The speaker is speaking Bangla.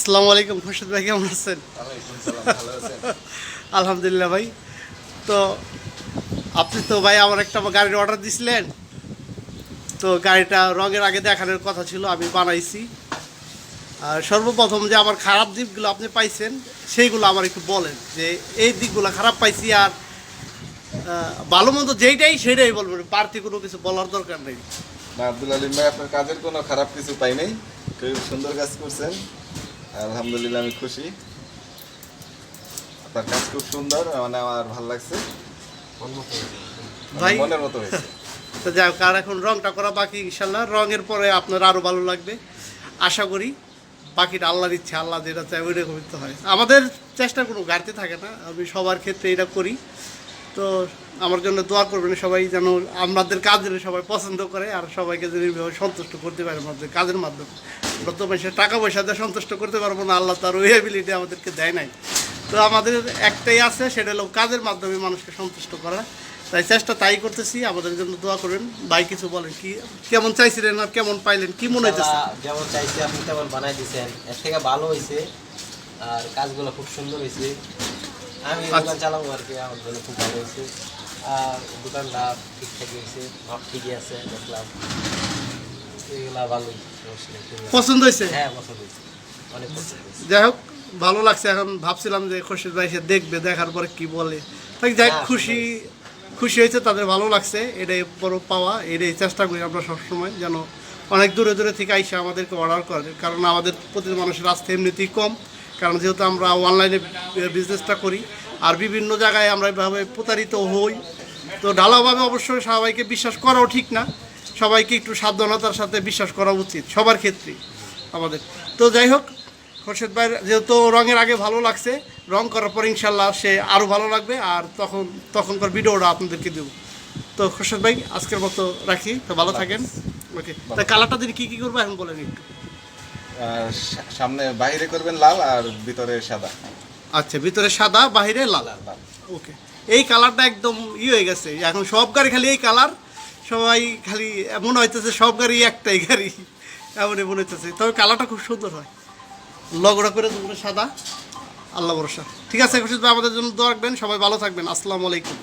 আসসালামু আলাইকুম খুরশেদ ভাই কেমন আছেন? আলহামদুলিল্লাহ ভাই। তো আপনি তো ভাই আমার একটা গাড়ির অর্ডার দিছিলেন। তো গাড়িটা রঙের আগে দেখানোর কথা ছিল আমি বানাইছি। আর সর্বপ্রথম যে আমার খারাপ দিকগুলো আপনি পাইছেন সেইগুলো আমার একটু বলেন যে এই দিকগুলো খারাপ পাইছি আর ভালো মন্দ যেইটাই সেটাই বলবেন বাড়তি কোনো কিছু বলার দরকার নেই। না আব্দুল আলিম ভাই আপনার কাজের কোনো খারাপ কিছু পাই নাই। খুব সুন্দর কাজ করছেন। আলহামদুলিল্লাহ আমি খুশি। আপনার কাজ খুব সুন্দর মানে আমার ভালো লাগছে। ভাই মানে মনের মতো হয়েছে। তো যাই হোক আর এখন রংটা করা বাকি ইনশাল্লাহ রঙের পরে আপনার আরও ভালো লাগবে। আশা করি বাকিটা আল্লাহর ইচ্ছে আল্লাহ যেটা চায় ওই রকমই তো হয়। আমাদের চেষ্টা কোনো ঘাটতি থাকে না। আমি সবার ক্ষেত্রে এটা করি। তো আমার জন্য দোয়া করবেন সবাই যেন আমাদের কাজের সবাই পছন্দ করে আর সবাইকে যেন এইভাবে সন্তুষ্ট করতে পারে আমাদের কাজের মাধ্যমে। আমরা তো পয়সা টাকা পয়সা দিয়ে সন্তুষ্ট করতে পারব না, আল্লাহ তার ওই অ্যাবিলিটি আমাদেরকে দেয় নাই। তো আমাদের একটাই আছে, সেটা হলো কাজের মাধ্যমে মানুষকে সন্তুষ্ট করা। তাই চেষ্টা তাই করতেছি, আমাদের জন্য দোয়া করবেন। ভাই কিছু বলেন, কি, কেমন চাইছিলেন আর কেমন পাইলেন, কি মনে হইতেছে? যেমন চাইছি আপনি তেমন বানাই দিয়েছেন এর থেকে ভালো হয়েছে আর কাজগুলো খুব সুন্দর হয়েছে আমি আচ্ছা। দোকান চালাবো আর কি আমার জন্য খুব ভালো হয়েছে। আর দোকানটা ঠিকঠাক হয়েছে মাপ ঠিকই আছে দেখলাম। এগুলা ভালোই। পছন্দ হয়েছে? হ্যাঁ পছন্দ হয়েছে। অনেক পছন্দ হয়েছে। যাই হোক ভালো লাগছে। এখন ভাবছিলাম যে খুরশিদ ভাই সে দেখবে দেখার পরে কি বলে। তাই যাই হোক, হ্যাঁ, খুশি খুশি হয়েছে। তাদের ভালো লাগছে। এটাই বড় পাওয়া এটাই চেষ্টা করি আমরা সবসময় যেন অনেক দূরে দূরে থেকে আইসা আমাদেরকে অর্ডার করে। কারণ আমাদের প্রতিটি মানুষের রাস্তা এমনিতেই কম। কারণ যেহেতু আমরা অনলাইনে বিজনেসটা করি, আর বিভিন্ন জায়গায় আমরা এভাবে প্রতারিত হই, তো ঢালাওভাবে অবশ্যই সবাইকে বিশ্বাস করাও ঠিক না। সবাইকে একটু সাবধানতার সাথে বিশ্বাস করা উচিত, সবার ক্ষেত্রে আমাদের। তো যাই হোক, খোরশেদ ভাইয়ের যেহেতু রঙের আগে ভালো লাগছে, রং করার পর ইনশাল্লাহ সে আরও ভালো লাগবে, আর তখন, তখনকার ভিডিওটা আপনাদেরকে দেবো। তো খোরশেদ ভাই, আজকের মতো রাখি, তো ভালো থাকেন। ওকে তা কালারটা দিন কী কী করব এখন বলেন একটু। সামনে বাইরে করবেন লাল আর ভিতরে সাদা। আচ্ছা ভিতরে সাদা বাইরে লাল। ওকে। এই কালারটা একদম ই হয়ে গেছে। এখন সব গাড়ি খালি এই কালার। সবাই খালি মনে হইতেছে সব গাড়ি একটাই গাড়ি। এমনই মনে হইতেছে। তবে কালারটা খুব সুন্দর হয়। লগড়া করে দুপুরে সাদা। আল্লাহ ভরসা। ঠিক আছে খুশি আমাদের জন্য দোয়া রাখবেন। সবাই ভালো থাকবেন। আসসালামু আলাইকুম।